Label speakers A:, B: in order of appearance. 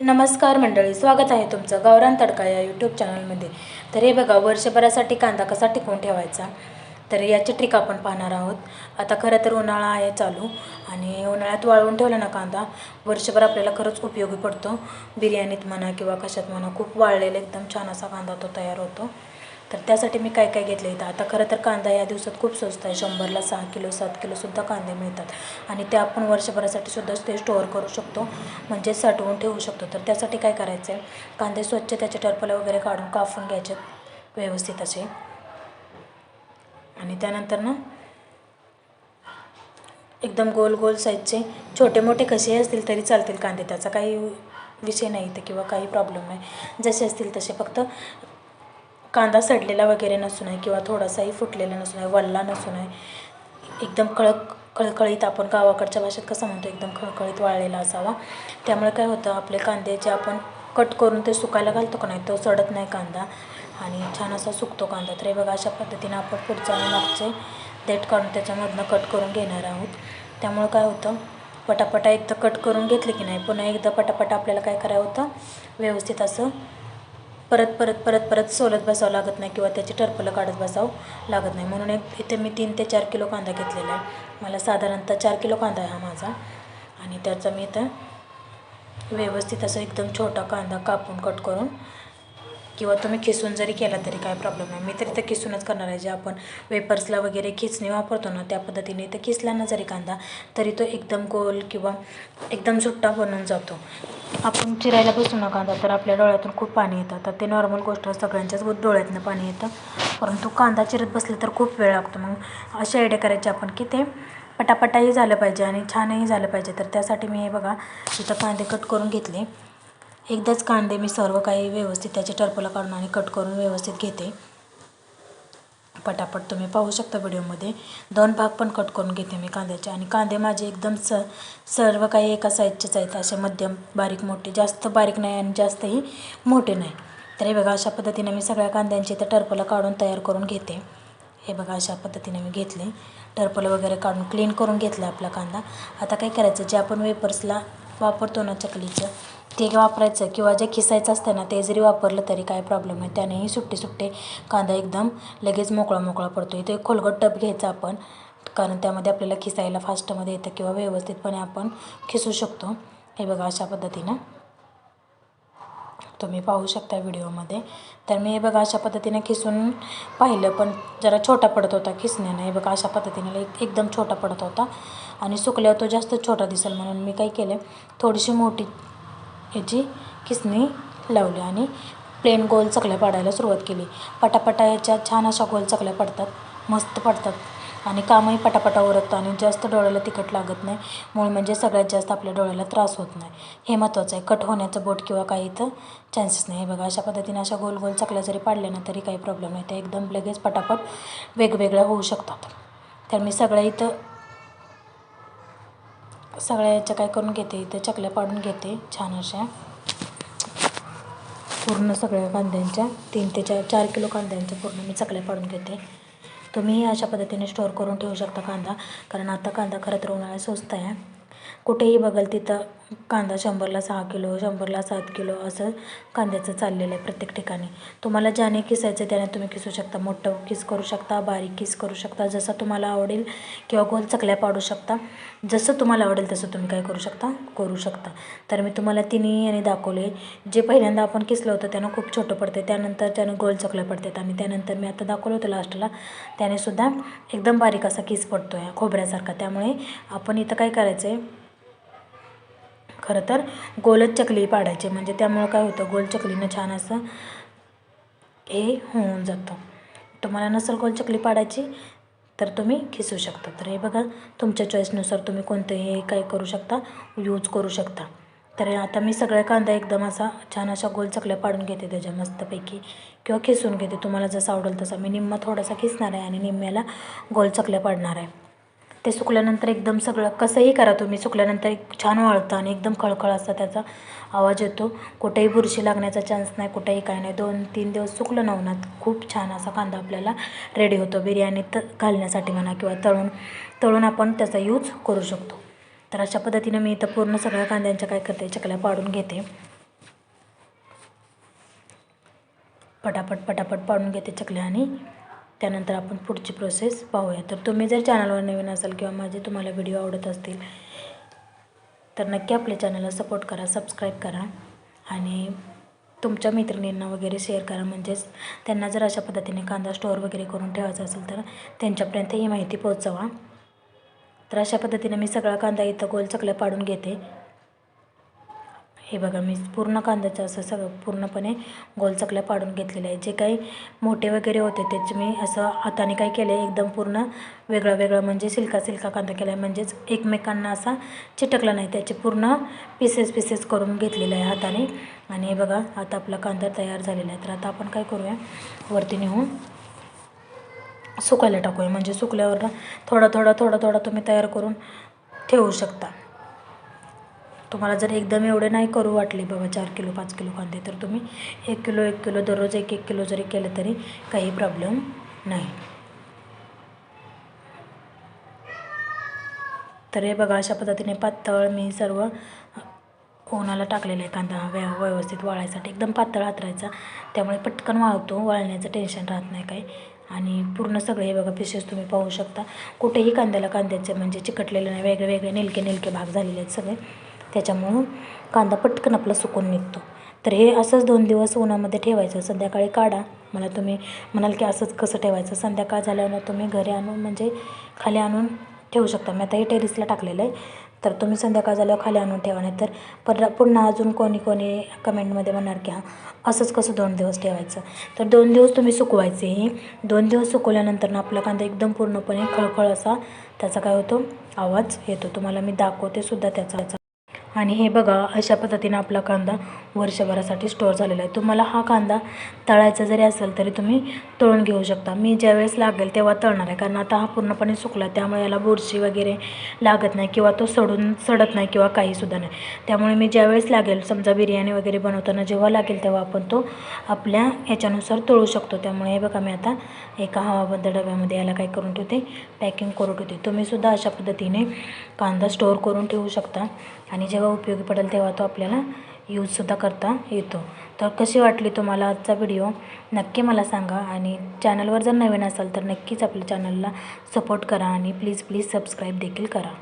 A: नमस्कार मंडळी स्वागत आहे तुमचं गावरान तडका या यूट्यूब चॅनलमध्ये तर हे बघा वर्षभरासाठी कांदा कसा टिकवून ठेवायचा? तर याची ट्रिक आपण पाहणार आहोत. आता खरं तर उन्हाळा आहे चालू आणि उन्हाळ्यात वाळवून ठेवला ना कांदा वर्षभर आपल्याला खरंच उपयोगी पडतो. बिर्याणीत म्हणा किंवा कशात म्हणा खूप वाळलेला एकदम छान असा कांदा तो तयार होतो. तर त्यासाठी मी काय काय घेतलं इथं? आता खरं तर कांदा या दिवसात खूप स्वस्त आहे. शंभरला सहा किलो सात किलोसुद्धा कांदे मिळतात. आणि ते आपण वर्षभरासाठी सुद्धा ते स्टोअर करू शकतो. म्हणजे साठवून ठेवू शकतो. तर त्यासाठी काय करायचं आहे कांदे स्वच्छ त्याचे टरपलं वगैरे काढून कापून घ्यायचे व्यवस्थित असे. आणि त्यानंतर ना एकदम गोल गोल साईजचे छोटे मोठे कसे असतील तरी चालतील कांदे. त्याचा काही विषय नाही इथं किंवा काही प्रॉब्लेम नाही. जसे असतील तसे फक्त कांदा सडलेला वगैरे नसू नये किंवा थोडासाही फुटलेला नसू नये वल्ला नसू नये एकदम कळक खळखळीत आपण गावाकडच्या भाषेत कसं म्हणतो एकदम खळखळीत वाळलेला असावा. त्यामुळे काय होतं आपले कांदे जे आपण कट करून ते सुकायला घालतो का नाही तो सडत नाही कांदा. आणि छान असा सुकतो कांदा. तर हे बघा अशा पद्धतीनं आपण पुढचा आणि मागचे देठ काढून त्याच्यामधनं कट करून घेणार आहोत. त्यामुळं काय होतं पटापटा एकदा कट करून घेतले की नाही पुन्हा एकदा पटापटा आपल्याला काय करायला होतं व्यवस्थित असं परत परत परत परत सोलत बसावं लागत नाही किंवा त्याची टरपलं काढत बसावं लागत नाही. म्हणून एक इथे मी तीन ते चार किलो कांदा घेतलेला आहे. मला साधारणतः चार किलो कांदा आहे हा माझा. आणि त्याचा मी इथं व्यवस्थित असं एकदम छोटा कांदा कापून कट करून किंवा तुम्ही खिसून जरी केला तरी काय प्रॉब्लेम नाही. मी तरी तर खिसूनच करणार आहे. जे आपण वेपर्सला वगैरे खिचणी वापरतो ना त्या पद्धतीने तर खिसला ना जरी कांदा तरी तो एकदम गोल किंवा एकदम सुट्टा बनून जातो. आपण चिरायला बसू ना कांदा तर आपल्या डोळ्यातून खूप पाणी येतं. तर ते नॉर्मल गोष्ट सगळ्यांच्याच डोळ्यातनं पाणी येतं. परंतु कांदा चिरत बसलं तर खूप वेळ लागतो. मग अशी आयडिया करायची आपण की ते पटापटाही झालं पाहिजे आणि छानही झालं पाहिजे. तर त्यासाठी मी हे बघा इथं कांदे कट करून घेतले. एकदाच कांदे मी सर्व काही व्यवस्थित त्याचे टरपलं काढून आणि कट करून व्यवस्थित घेते. पटापट तुम्ही पाहू शकता व्हिडिओमध्ये. दोन भाग पण कट करून घेते मी कांद्याचे. आणि कांदे माझे एकदम स सर्व काही एका साईजचेच आहेत. असे मध्यम बारीक मोठे. जास्त बारीक नाही आणि जास्तही मोठे नाही. तर हे बघा अशा पद्धतीने मी सगळ्या कांद्यांचे तर टरपलं काढून तयार करून घेते. हे बघा अशा पद्धतीने मी घेतले. टरपलं वगैरे काढून क्लीन करून घेतलं आपला कांदा. आता काय करायचं? जे आपण वेपर्सला वापरतो ना चकलीचं ते वापरायचं किंवा जे खिसायचं असतं ना ते जरी वापरलं तरी काय प्रॉब्लेम आहे त्यानेही सुट्टे सुट्टे कांदा एकदम लगेच मोकळा मोकळा पडतो इथे खोलगट टप घ्यायचा आपण कारण त्यामध्ये आपल्याला खिसायला फास्टमध्ये येतं किंवा व्यवस्थितपणे आपण खिसू शकतो. हे बघा अशा पद्धतीनं. तुम्ही पाहू शकता व्हिडिओमध्ये. तर मी हे बघा अशा पद्धतीने खिसून पाहिलं पण जरा छोटा पडत होता खिसण्यानं हे बघा अशा पद्धतीने एक एकदम छोटा पडत होता. आणि सुकल्यावर तो जास्त छोटा दिसेल म्हणून मी काय केलं थोडीशी मोठी याची खिसणी लावली आणि प्लेन गोल चकल्या पाडायला सुरुवात केली. पटापटा याच्या छान अशा गोल चकल्या पडतात मस्त पडतात. आणि कामही पटापटा उरकतं आणि जास्त डोळ्याला तिखट लागत नाही. मूळ म्हणजे सगळ्यात जास्त आपल्या डोळ्याला त्रास होत नाही. हे महत्त्वाचं आहे. कट होण्याचं बोट किंवा काही इथं चान्सेस नाही. बघा अशा पद्धतीने अशा गोल गोल चकल्या जरी पाडल्या ना तरी काही प्रॉब्लेम नाही. त्या एकदम लगेच पटापट वेगवेगळ्या होऊ शकतात. तर मी सगळ्या इथं सगळ्या याच्या काय करून घेते? इथं चकल्या पाडून घेते. छान अशा. पूर्ण सगळ्या कांद्यांच्या तीन ते चार चार किलो कांद्यांच्या पूर्ण मी चकल्या पाडून घेते. तुम्हीही अशा पद्धतीने स्टोअर करून ठेवू शकता कांदा. कारण आता कांदा खरं तर उन्हाळ्यात स्वस्त आहे. कुठेही बघाल तिथं कांदा शंभरला सहा किलो शंभरला सात किलो असं कांद्याचं चाललेलं आहे प्रत्येक ठिकाणी. तुम्हाला ज्याने किसायचं त्याने तुम्ही किसू शकता. मोठं किस करू शकता बारीक किस करू शकता. जसं तुम्हाला आवडेल किंवा गोल चकल्या पाडू शकता. जसं तुम्हाला आवडेल तसं तुम्ही काय करू शकता करू शकता. तर मी तुम्हाला तिन्ही याने दाखवले. जे पहिल्यांदा आपण किसलं होतं त्यानं खूप छोटं पडते त्यानंतर त्यानं गोल चकल्या पडतात आणि त्यानंतर मी आता दाखवलं होतं लास्टला त्याने सुद्धा एकदम बारीक असा किस पडतो आहे खोबऱ्यासारखा. त्यामुळे आपण इथं काय करायचं आहे खरं तर गोलच चकली पाडायची. म्हणजे त्यामुळं काय होतं गोल चकलीनं छान असं हे होऊन जातं. तुम्हाला नसेल गोल चकली पाडायची तर तुम्ही खिसू शकता. तर हे बघा तुमच्या चॉईसनुसार तुम्ही कोणतंही काय करू शकता यूज करू शकता. तर आता मी सगळ्या कांदा एकदम असा छान अशा गोल चकल्या पाडून घेते त्याच्या मस्तपैकी किंवा खिसून घेते. तुम्हाला जसं आवडेल तसा. मी निम्मा थोडासा खिसणार आहे आणि निम्म्याला गोल चकल्या पाडणार आहे. ते सुकल्यानंतर एकदम सगळं कसंही करा तुम्ही सुकल्यानंतर एक छान वाळतं आणि एकदम खळखळ असा त्याचा आवाज येतो. कुठेही बुरशी लागण्याचा चान्स नाही कुठेही काय नाही. दोन तीन दिवस सुकलं ना खूप छान असा कांदा आपल्याला रेडी होतो. बिर्याणीत घालण्यासाठी म्हणा किंवा तळून तळून आपण त्याचा यूज करू शकतो. तर अशा पद्धतीनं मी इथं पूर्ण सगळ्या कांद्यांच्या काय करते चकल्या पाडून घेते. पटापट पटापट पाडून घेते चकल्या आणि त्यानंतर आपण पुढची प्रोसेस पाहूया. तर तुम्ही जर चॅनलवर नवीन असाल किंवा माझे तुम्हाला व्हिडिओ आवडत असतील तर नक्की आपल्या चॅनलला सपोर्ट करा सबस्क्राईब करा आणि तुमच्या मैत्रिणींना वगैरे शेअर करा. म्हणजेच त्यांना जर अशा पद्धतीने कांदा स्टोअर वगैरे करून ठेवायचा असेल तर त्यांच्यापर्यंत ही माहिती पोहोचवा. तर अशा पद्धतीने मी सगळा कांदा इथं गोल चकल्या पाडून घेते. हे बघा मी पूर्ण कांद्याचं असं सगळं पूर्णपणे गोल चकल्या पाडून घेतलेल्या आहे. जे काही मोठे वगैरे होते त्याचे मी असं हाताने काय केलं आहे एकदम पूर्ण वेगळं वेगळं म्हणजे सिल्का सिल्का कांदा केला आहे म्हणजेच एकमेकांना असा चिटकला नाही त्याचे पूर्ण पीसेस पीसेस करून घेतलेलं आहे हाताने. आणि हे बघा आता आपला कांदा तयार झालेला आहे. तर आता आपण काय करूया वरती नेऊन सुकायला टाकूया. म्हणजे सुकल्यावर थोडा थोडा थोडा थोडा तुम्ही तयार करून ठेवू शकता. तुम्हाला जर एकदम एवढे नाही करू वाटले बाबा चार किलो पाच किलो कांदे तर तुम्ही एक किलो एक किलो दररोज एक एक किलो जरी केलं तरी काही प्रॉब्लेम नाही. तर हे बघा अशा पद्धतीने पातळ मी सर्व ओनाला टाकलेलं आहे कांदा. व्य व्यवस्थित वाळायसाठी एकदम पातळ हातरायचा. त्यामुळे पटकन वाळतो. वाळण्याचं टेन्शन राहत नाही काही. आणि पूर्ण सगळे हे बघा पिसेस तुम्ही पाहू शकता. कुठेही कांद्याला कांद्याचे म्हणजे चिकटलेले नाही. वेगळे वेगळे नेलके नेलके भाग झालेले आहेत सगळे. त्याच्यामुळं कांदा पटकन आपला सुकून निघतो. तर हे असंच दोन दिवस उन्हामध्ये ठेवायचं. संध्याकाळी काढा. मला तुम्ही म्हणाल की असंच कसं ठेवायचं? संध्याकाळ झाल्यावर तुम्ही घरी आणून म्हणजे खाली आणून ठेवू शकता. मी आता हे टेरिसला टाकलेलं आहे. तर तुम्ही संध्याकाळ झाल्यावर खाली आणून ठेवा. नाही तर पर पुन्हा अजून कोणी कोणी कमेंटमध्ये म्हणणार की हां असंच कसं दोन दिवस ठेवायचं? तर दोन दिवस तुम्ही सुकवायचे दोन दिवस सुकवल्यानंतर ना आपला कांदा एकदम पूर्णपणे खळखळ असा त्याचा काय होतो? आवाज येतो. तुम्हाला मी दाखवते सुद्धा त्याचा आणि हे बघा अशा पद्धतीने आपला कांदा वर्षभरासाठी स्टोअर झालेला आहे. तुम्हाला हा कांदा तळायचा जरी असेल तरी तुम्ही तळून घेऊ शकता. मी ज्यावेळेस लागेल तेव्हा तळणार आहे. कारण आता हा पूर्णपणे सुकला त्यामुळे याला बुरशी वगैरे लागत नाही किंवा तो सडून सडत नाही किंवा काहीसुद्धा नाही. त्यामुळे मी ज्यावेळेस लागेल समजा बिर्याणी वगैरे बनवताना जेव्हा लागेल तेव्हा आपण तो आपल्या ह्याच्यानुसार तळू शकतो. त्यामुळे हे बघा मी आता एका हवाबंद डब्यामध्ये याला काय करून ठेवते? पॅकिंग करून ठेवते. तुम्हीसुद्धा अशा पद्धतीने कांदा स्टोअर करून ठेवू शकता. आणि जेव्हा जेव्हा उपयोगी पडेल तेव्हा तो आपल्याला यूजसुद्धा करता येतो. तर कशी वाटली तुम्हाला आजचा व्हिडिओ नक्की मला सांगा आणि चॅनलवर जर नवीन असाल तर नक्कीच आपल्या चॅनलला सपोर्ट करा आणि प्लीज प्लीज सबस्क्राईब देखील करा.